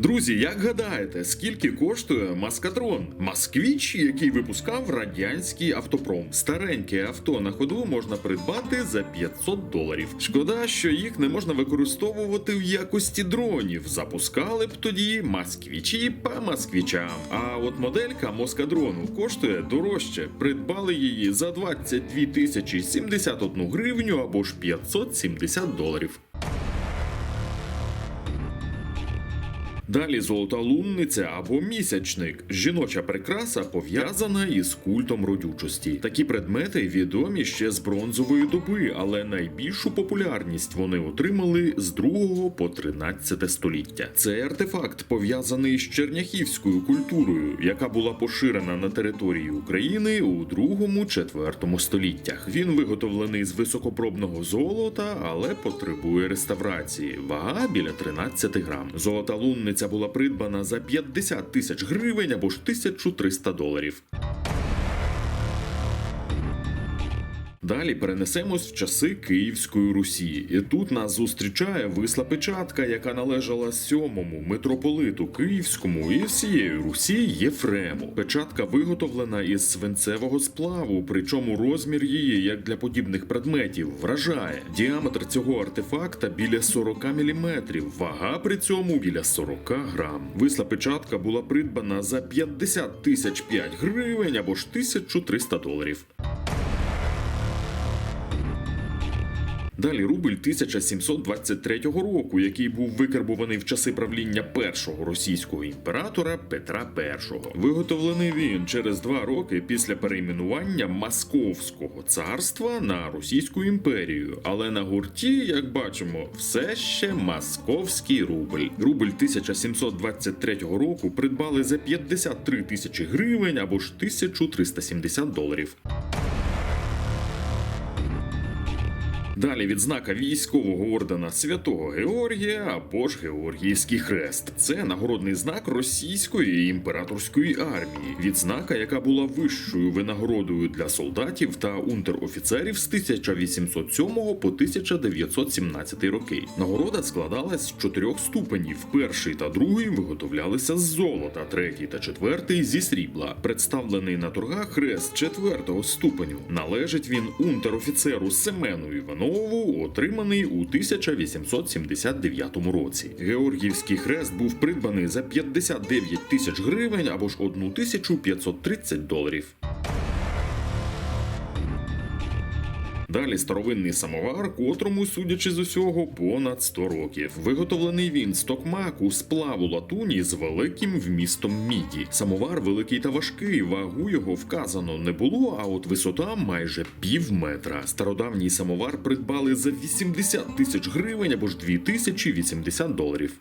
Друзі, як гадаєте, скільки коштує Маскатрон? Москвіч, який випускав радянський автопром. Стареньке авто на ходу можна придбати за 500 доларів. Шкода, що їх не можна використовувати в якості дронів. Запускали б тоді москвічі по москвічам. А от моделька москадрону коштує дорожче. Придбали її за 22 тисячі 71 гривню або ж 570 доларів. Далі золота лунниця або місячник. Жіноча прикраса пов'язана із культом родючості. Такі предмети відомі ще з бронзової доби, але найбільшу популярність вони отримали з 2 по 13 століття. Цей артефакт пов'язаний з черняхівською культурою, яка була поширена на території України у 2-4 століттях. Він виготовлений з високопробного золота, але потребує реставрації. Вага біля 13 грам. Золота лунниця була придбана за 50 тисяч гривень або ж 1300 доларів. Далі перенесемось в часи Київської Русі, і тут нас зустрічає висла печатка, яка належала сьомому митрополиту Київському і всієї Русі Єфрему. Печатка виготовлена із свинцевого сплаву, причому розмір її, як для подібних предметів, вражає. Діаметр цього артефакта біля 40 мм, вага при цьому біля 40 грам. Висла печатка була придбана за 50 тисяч 5 гривень або ж 1300 доларів. Далі рубль 1723 року, який був викарбуваний в часи правління першого російського імператора Петра І. Виготовлений він через два роки після перейменування Московського царства на Російську імперію. Але на гурті, як бачимо, все ще московський рубль. Рубль 1723 року придбали за 53 тисячі гривень або ж 1370 доларів. Далі відзнака військового ордена Святого Георгія або ж Георгіївський хрест. Це нагородний знак російської імператорської армії. Відзнака, яка була вищою винагородою для солдатів та унтер-офіцерів з 1807 по 1917 роки. Нагорода складалась з чотирьох ступенів. Перший та другий виготовлялися з золота, третій та четвертий зі срібла. Представлений на торгах хрест четвертого ступеню. Належить він унтер-офіцеру Семену Іванову, отриманий у 1879 році. Георгіївський хрест був придбаний за 59 тисяч гривень або ж 1530 доларів. Далі старовинний самовар, котрому, судячи з усього, понад 100 років. Виготовлений він з токмаку, сплаву латуні з великим вмістом міді. Самовар великий та важкий, вагу його вказано не було, а от висота майже пів метра. Стародавній самовар придбали за 80 тисяч гривень або ж 2080 доларів.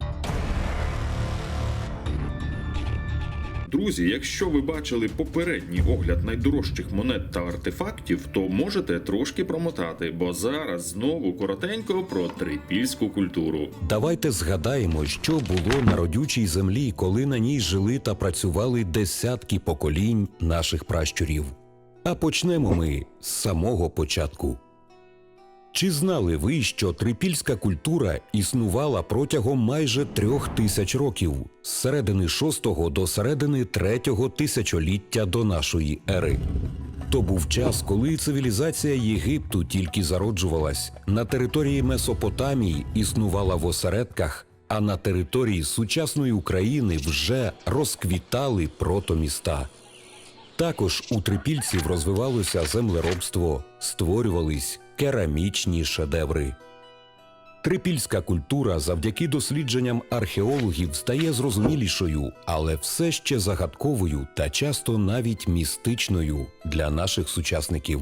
Друзі, якщо ви бачили попередній огляд найдорожчих монет та артефактів, то можете трошки промотати, бо зараз знову коротенько про трипільську культуру. Давайте згадаємо, що було на родючій землі, коли на ній жили та працювали десятки поколінь наших пращурів. А почнемо ми з самого початку. Чи знали ви, що трипільська культура існувала протягом майже трьох тисяч років з середини шостого до середини третього тисячоліття до нашої ери? То був час, коли цивілізація Єгипту тільки зароджувалась, на території Месопотамії існувала в осередках, а на території сучасної України вже розквітали протоміста. Також у трипільців розвивалося землеробство, створювались керамічні шедеври. Трипільська культура завдяки дослідженням археологів стає зрозумілішою, але все ще загадковою та часто навіть містичною для наших сучасників.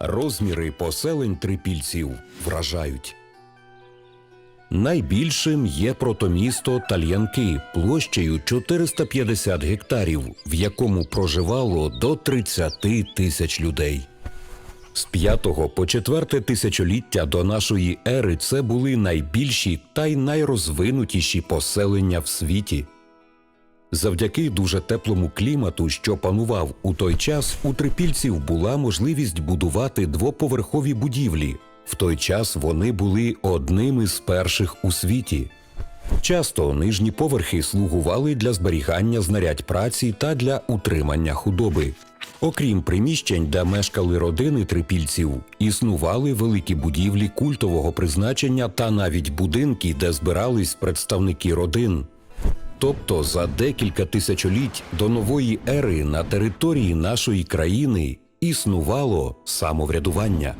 Розміри поселень трипільців вражають. Найбільшим є протомісто Тальянки площею 450 гектарів, в якому проживало до 30 тисяч людей. З 5 по 4 тисячоліття до нашої ери це були найбільші та й найрозвинутіші поселення в світі. Завдяки дуже теплому клімату, що панував у той час, у трипільців була можливість будувати двоповерхові будівлі. В той час вони були одними з перших у світі. Часто нижні поверхи слугували для зберігання знарядь праці та для утримання худоби. Окрім приміщень, де мешкали родини трипільців, існували великі будівлі культового призначення та навіть будинки, де збирались представники родин. Тобто за декілька тисячоліть до нової ери на території нашої країни існувало самоврядування.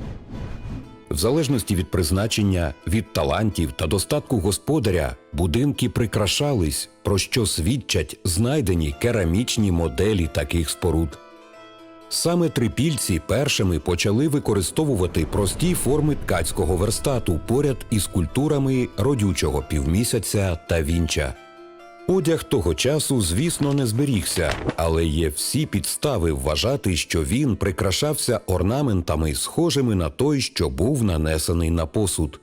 В залежності від призначення, від талантів та достатку господаря, будинки прикрашались, про що свідчать знайдені керамічні моделі таких споруд. Саме трипільці першими почали використовувати прості форми ткацького верстату поряд із культурами родючого півмісяця та вінча. Одяг того часу, звісно, не зберігся, але є всі підстави вважати, що він прикрашався орнаментами, схожими на той, що був нанесений на посуд.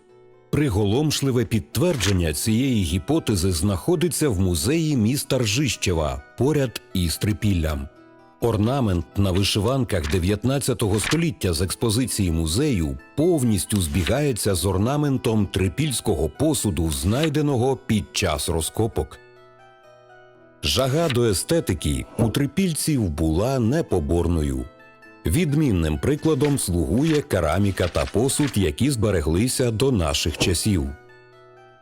Приголомшливе підтвердження цієї гіпотези знаходиться в музеї міста Ржищева поряд із Трипіллям. Орнамент на вишиванках 19 століття з експозиції музею повністю збігається з орнаментом трипільського посуду, знайденого під час розкопок. Жага до естетики у трипільців була непоборною. Відмінним прикладом слугує кераміка та посуд, які збереглися до наших часів.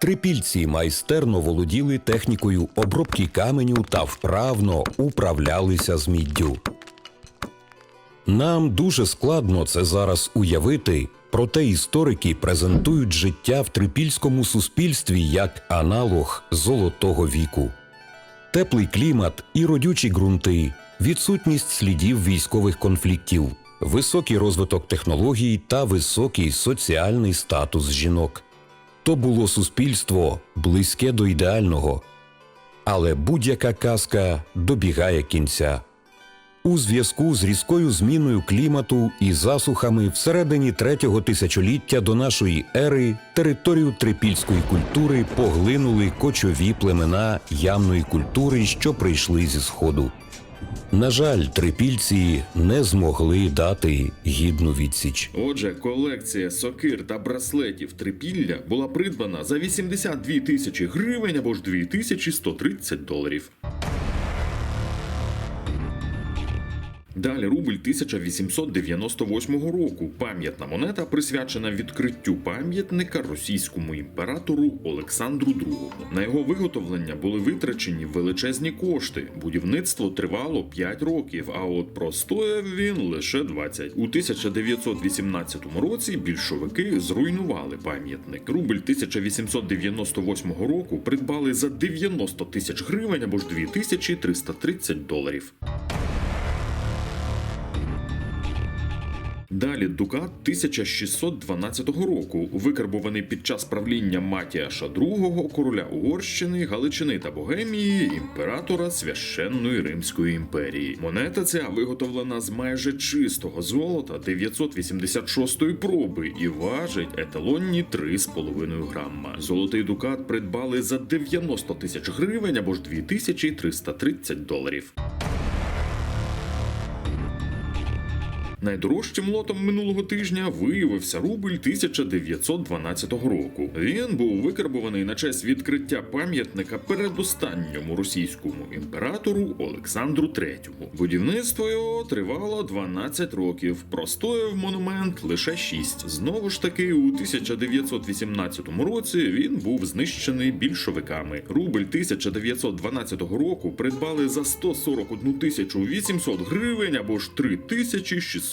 Трипільці майстерно володіли технікою обробки каменю та вправно управлялися з міддю. Нам дуже складно це зараз уявити, проте історики презентують життя в трипільському суспільстві як аналог золотого віку. Теплий клімат і родючі ґрунти, відсутність слідів військових конфліктів, високий розвиток технологій та високий соціальний статус жінок. То було суспільство близьке до ідеального. Але будь-яка казка добігає кінця. У зв'язку з різкою зміною клімату і засухами всередині третього тисячоліття до нашої ери територію трипільської культури поглинули кочові племена ямної культури, що прийшли зі сходу. На жаль, трипільці не змогли дати гідну відсіч. Отже, колекція сокир та браслетів трипілля була придбана за 82 тисячі гривень або ж 2130 доларів. Далі рубль 1898 року. Пам'ятна монета присвячена відкриттю пам'ятника російському імператору Олександру II. На його виготовлення були витрачені величезні кошти. Будівництво тривало 5 років, а от простояв він лише 20. У 1918 році більшовики зруйнували пам'ятник. Рубль 1898 року придбали за 90 тисяч гривень або ж 2330 доларів. Далі Дукат 1612 року, викарбований під час правління Матіаша II, короля Угорщини, Галичини та Богемії, імператора священної Римської імперії. Монета ця виготовлена з майже чистого золота 986 проби і важить еталонні 3,5 грама. Золотий дукат придбали за 90 тисяч гривень або ж 2330 доларів. Найдорожчим лотом минулого тижня виявився рубль 1912 року. Він був викарбований на честь відкриття пам'ятника передостанньому російському імператору Олександру III. Будівництво його тривало 12 років. Простояв монумент лише 6. Знову ж таки, у 1918 році він був знищений більшовиками. Рубль 1912 року придбали за 141 тисячу 800 гривень або ж 3600